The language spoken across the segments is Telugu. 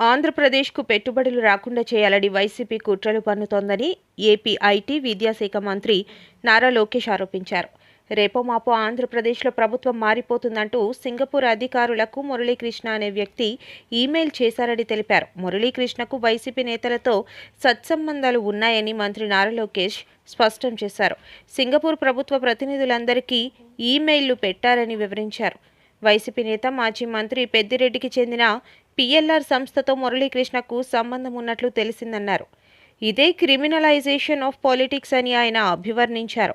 ఆంధ్రప్రదేశ్కు పెట్టుబడులు రాకుండా చేయాలని వైసీపీ కుట్రలు పన్నుతోందని ఏపీ ఐటీ విద్యాశాఖ మంత్రి నారా లోకేష్ ఆరోపించారు. రేపో మాపో ఆంధ్రప్రదేశ్లో ప్రభుత్వం మారిపోతుందంటూ సింగపూర్ అధికారులకు మురళీకృష్ణ అనే వ్యక్తి ఈమెయిల్ చేశారని తెలిపారు. మురళీకృష్ణకు వైసీపీ నేతలతో సత్సంబంధాలు ఉన్నాయని మంత్రి నారా లోకేష్ స్పష్టం చేశారు. సింగపూర్ ప్రభుత్వ ప్రతినిధులందరికీ ఈమెయిల్లు పెట్టారని వివరించారు. వైసీపీ నేత మాజీ మంత్రి పెద్దిరెడ్డికి చెందిన పిఎల్ఆర్ సంస్థతో మురళీకృష్ణకు సంబంధం ఉన్నట్లు తెలిసిందన్నారు. ఇదే క్రిమినలైజేషన్ ఆఫ్ పాలిటిక్స్ అని ఆయన అభివర్ణించారు.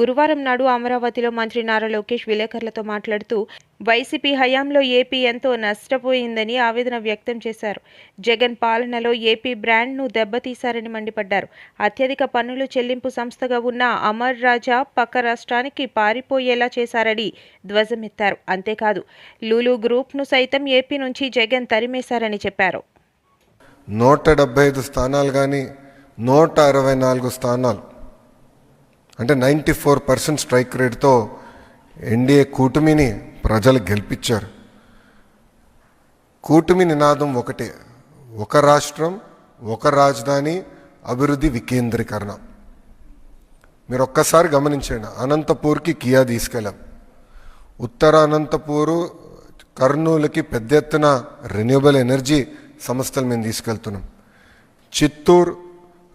గురువారం నాడు అమరావతిలో మంత్రి నారా లోకేష్ విలేకరులతో మాట్లాడుతూ వైసీపీ హయాంలో ఏపీ ఎంతో నష్టపోయిందని ఆవేదన వ్యక్తం చేశారు. జగన్ పాలనలో ఏపీ బ్రాండ్ను దెబ్బతీశారని మండిపడ్డారు. అత్యధిక పన్నులు చెల్లింపు సంస్థగా ఉన్న అమర్ రాజా పక్క రాష్ట్రానికి పారిపోయేలా చేశారని ధ్వజమెత్తారు. అంతేకాదు లూలు గ్రూప్ను సైతం ఏపీ నుంచి జగన్ తరిమేశారని చెప్పారు. నూట డెబ్భై ఐదు స్థానాలు కానీ నూట అరవై నాలుగు స్థానాలు. అంటే నైంటీ ఫోర్ పర్సెంట్ స్ట్రైక్ రేట్తో ఎన్డీఏ కూటమిని ప్రజలు గెలిపించారు. కూటమి నినాదం ఒకటే ఒక రాష్ట్రం ఒక రాజధాని అభివృద్ధి వికేంద్రీకరణ. మీరు ఒక్కసారి గమనించండి అనంతపూర్కి కియా తీసుకెళ్ళాం. ఉత్తర అనంతపూరు కర్నూలుకి పెద్ద ఎత్తున రెన్యూబుల్ ఎనర్జీ సంస్థలు మేము తీసుకెళ్తున్నాం. చిత్తూరు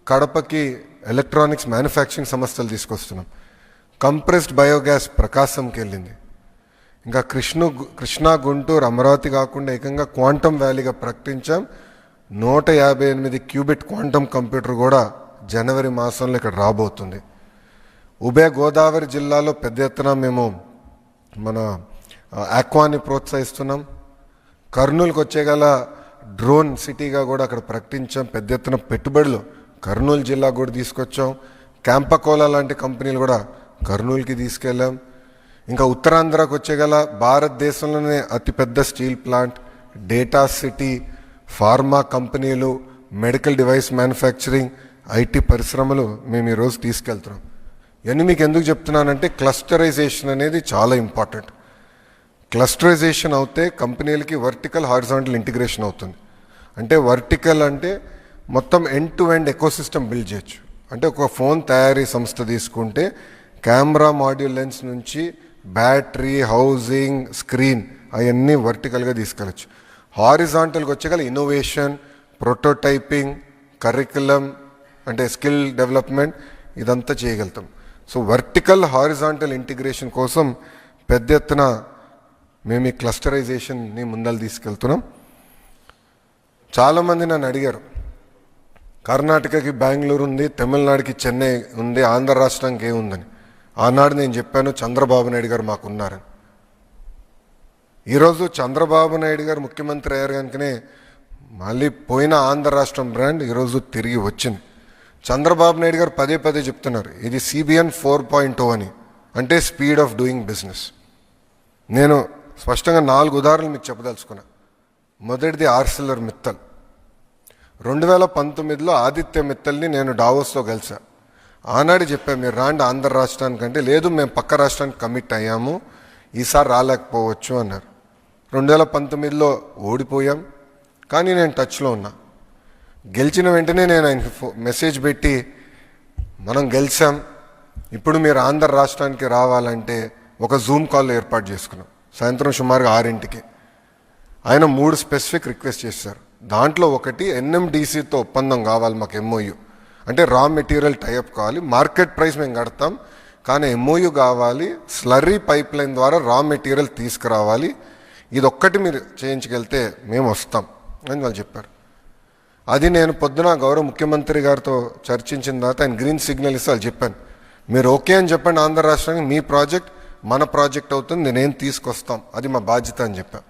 కడపకి ఎలక్ట్రానిక్స్ మ్యానుఫ్యాక్చరింగ్ సంస్థలు తీసుకొస్తున్నాం. కంప్రెస్డ్ బయోగ్యాస్ ప్రకాశంకి వెళ్ళింది. ఇంకా కృష్ణ కృష్ణా గుంటూరు అమరావతి కాకుండా ఏకంగా క్వాంటమ్ వ్యాలీగా ప్రకటించాం. నూట యాభై ఎనిమిది క్యూబిట్ క్వాంటమ్ కంప్యూటర్ కూడా జనవరి మాసంలో ఇక్కడ రాబోతుంది. ఉభయ గోదావరి జిల్లాలో పెద్ద ఎత్తున మేము మన ఆక్వాని ప్రోత్సహిస్తున్నాం. కర్నూలుకి వచ్చేగల డ్రోన్ సిటీగా కూడా అక్కడ ప్రకటించాం. పెద్ద ఎత్తున పెట్టుబడులు. కర్నూలు జిల్లా కూడా తీసుకొచ్చాం. క్యాంపకోలా లాంటి కంపెనీలు కూడా కర్నూలుకి తీసుకెళ్ళాం. ఇంకా ఉత్తరాంధ్రకు వచ్చేగల భారతదేశంలోనే అతిపెద్ద steel plant data city pharma కంపెనీలు మెడికల్ డివైస్ మ్యానుఫ్యాక్చరింగ్ ఐటీ పరిశ్రమలు మేము ఈరోజు తీసుకెళ్తున్నాం. ఇవన్నీ మీకు ఎందుకు చెప్తున్నానంటే క్లస్టరైజేషన్ అనేది చాలా ఇంపార్టెంట్. క్లస్టరైజేషన్ అవుతే కంపెనీలకి వర్టికల్ హారిజాంటల్ ఇంటిగ్రేషన్ అవుతుంది. అంటే వర్టికల్ అంటే మొత్తం end to end ecosystem build చేయొచ్చు. అంటే ఒక ఫోన్ తయారీ సంస్థ తీసుకుంటే కెమెరా మాడ్యూల్ లెన్స్ నుంచి బ్యాటరీ హౌసింగ్ స్క్రీన్ అవన్నీ వర్టికల్గా తీసుకెళ్ళచ్చు. వచ్చే వచ్చేగల ఇన్నోవేషన్ ప్రోటోటైపింగ్ కరికులం అంటే స్కిల్ డెవలప్మెంట్ ఇదంతా చేయగలుగుతాం. సో వర్టికల్ హారిజాంటల్ ఇంటిగ్రేషన్ కోసం పెద్ద ఎత్తున మేము ఈ క్లస్టరైజేషన్ని ముందలు తీసుకెళ్తున్నాం. చాలామంది నన్ను అడిగారు కర్ణాటకకి బెంగళూరు ఉంది తమిళనాడుకి చెన్నై ఉంది ఆంధ్ర రాష్ట్రానికి ఏముందని ఆనాడు నేను చెప్పాను చంద్రబాబు నాయుడు గారు మాకున్నారని ఈరోజు చంద్రబాబు నాయుడు గారు ముఖ్యమంత్రి అయ్యారు కనుకనే మళ్ళీ పోయిన ఆంధ్ర రాష్ట్రం బ్రాండ్ ఈరోజు తిరిగి వచ్చింది. చంద్రబాబు నాయుడు గారు పదే పదే చెప్తున్నారు ఇది సిబిఎన్ ఫోర్ పాయింట్ అని అంటే స్పీడ్ ఆఫ్ డూయింగ్ బిజినెస్ నేను స్పష్టంగా నాలుగు ఉదాహరణలు మీకు చెప్పదలుచుకున్నా. మొదటిది ఆర్సిలర్ మిత్తల్. రెండు వేల పంతొమ్మిదిలో ఆదిత్య మిత్తల్ని నేను డావోస్లో కలిసా ఆనాడు చెప్పాను మీరు రాండి ఆంధ్ర రాష్ట్రానికంటే లేదు మేము పక్క రాష్ట్రానికి కమిట్ అయ్యాము. ఈసారి రాలేకపోవచ్చు అన్నారు. రెండు వేల పంతొమ్మిదిలో ఓడిపోయాం కానీ నేను టచ్లో ఉన్నా. గెలిచిన వెంటనే నేను ఆయనకి ఫో మెసేజ్ పెట్టి మనం గెలిచాం. ఇప్పుడు మీరు ఆంధ్ర రాష్ట్రానికి రావాలంటే ఒక జూమ్ కాల్ ఏర్పాటు చేసుకున్నాం. సాయంత్రం సుమారుగా ఆరింటికి. ఆయన మూడు స్పెసిఫిక్ రిక్వెస్ట్ చేశారు. దాంట్లో ఒకటి ఎన్ఎండిసితో ఒప్పందం కావాలి మాకు ఎంఓయు అంటే రా మెటీరియల్ టైఅప్ కావాలి. మార్కెట్ ప్రైస్ మేము కడతాం. కానీ ఎంఓయు కావాలి. స్లర్రీ పైప్ లైన్ ద్వారా రా మెటీరియల్ తీసుకురావాలి. ఇది ఒక్కటి మీరు చేయించగలితే మేము వస్తాం అని వాళ్ళు చెప్పారు. అది నేను పొద్దున గౌరవ ముఖ్యమంత్రి గారితో చర్చించిన తర్వాత ఆయన గ్రీన్ సిగ్నల్ ఇస్తే వాళ్ళు చెప్పాను మీరు ఓకే అని చెప్పండి ఆంధ్ర రాష్ట్రానికి మీ ప్రాజెక్ట్. మన ప్రాజెక్ట్ అవుతుంది నేను తీసుకొస్తాం. అది మా బాధ్యత అని చెప్పాను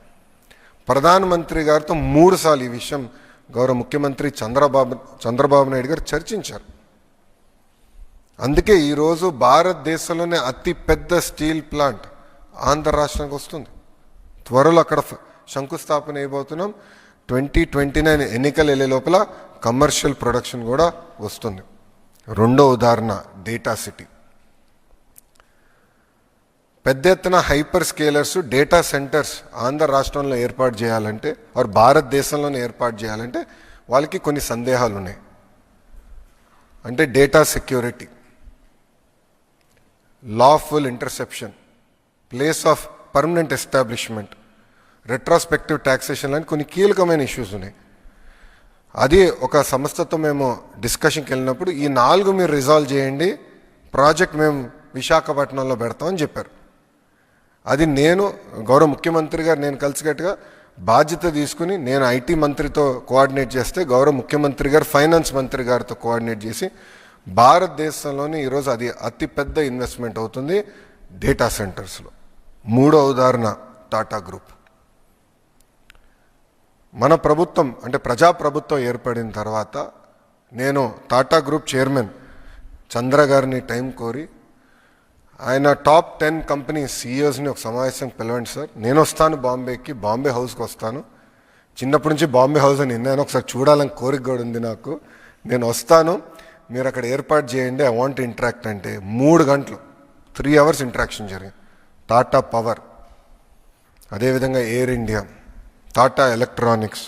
ప్రధానమంత్రి గారితో మూడు సార్లు ఈ విషయం గౌరవ ముఖ్యమంత్రి చంద్రబాబు చంద్రబాబు నాయుడు గారు చర్చించారు. అందుకే ఈరోజు భారతదేశంలోనే అతి పెద్ద స్టీల్ ప్లాంట్ ఆంధ్ర రాష్ట్రానికి వస్తుంది. త్వరలో అక్కడ శంకుస్థాపన అయిపోతున్నాం. ట్వంటీ ట్వంటీ నైన్ ఎన్నికలు వెళ్ళే లోపల కమర్షియల్ ప్రొడక్షన్ కూడా వస్తుంది. రెండో ఉదాహరణ డేటా సిటీ. పెద్ద ఎత్తున hyperscalers data centres Andhra రాష్ట్రంలో ఏర్పాటు చేయాలంటే ఆర్ భారతదేశంలోనే ఏర్పాటు చేయాలంటే వాళ్ళకి కొన్ని సందేహాలు ఉన్నాయి అంటే data security lawful interception place of permanent establishment retrospective taxation లాంటి కొన్ని కీలకమైన ఇష్యూస్ ఉన్నాయి. అది ఒక సంస్థతో మేము డిస్కషన్కి వెళ్ళినప్పుడు ఈ నాలుగు మీరు రిజాల్వ్ చేయండి ప్రాజెక్ట్ మేము విశాఖపట్నంలో పెడతామని చెప్పారు. అది నేను గౌరవ ముఖ్యమంత్రి గారు నేను కలిసికట్టుగా బాధ్యత తీసుకుని నేను ఐటీ మంత్రితో కోఆర్డినేట్ చేస్తే గౌరవ ముఖ్యమంత్రి గారు ఫైనాన్స్ మంత్రి గారితో కోఆర్డినేట్ చేసి భారతదేశంలోని ఈరోజు అది అతిపెద్ద ఇన్వెస్ట్మెంట్ అవుతుంది డేటా సెంటర్స్లో. మూడో ఉదాహరణ టాటా గ్రూప్. మన ప్రభుత్వం అంటే ప్రజా ప్రభుత్వం ఏర్పడిన తర్వాత నేను టాటా గ్రూప్ చైర్మన్ చంద్ర గారిని టైం కోరి ఆయన టాప్ టెన్ కంపెనీ సీఈఓస్ని ఒక సమావేశం పిలవండి సార్. నేను వస్తాను బాంబేకి బాంబే హౌస్కి వస్తాను. చిన్నప్పటి నుంచి బాంబే హౌస్ అని నేను ఒకసారి చూడాలని కోరిక కూడా ఉంది నాకు. నేను వస్తాను. మీరు అక్కడ ఏర్పాటు చేయండి. ఐ వాంట్ ఇంటరాక్ట్ అంటే మూడు గంటలు త్రీ అవర్స్ ఇంటరాక్షన్ జరిగింది. టాటా పవర్ అదేవిధంగా Air India Tata electronics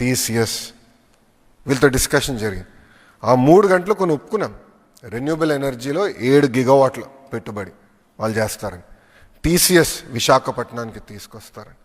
TCS వీళ్ళతో డిస్కషన్ జరిగింది. ఆ మూడు గంటలు కొన్ని ఒప్పుకున్నాం రెన్యూబుల్ ఎనర్జీలో ఏడు గిగవాట్ల పెట్టుబడి వాళ్ళు చేస్తారని. టీసీఎస్ విశాఖపట్నానికి తీసుకొస్తారని.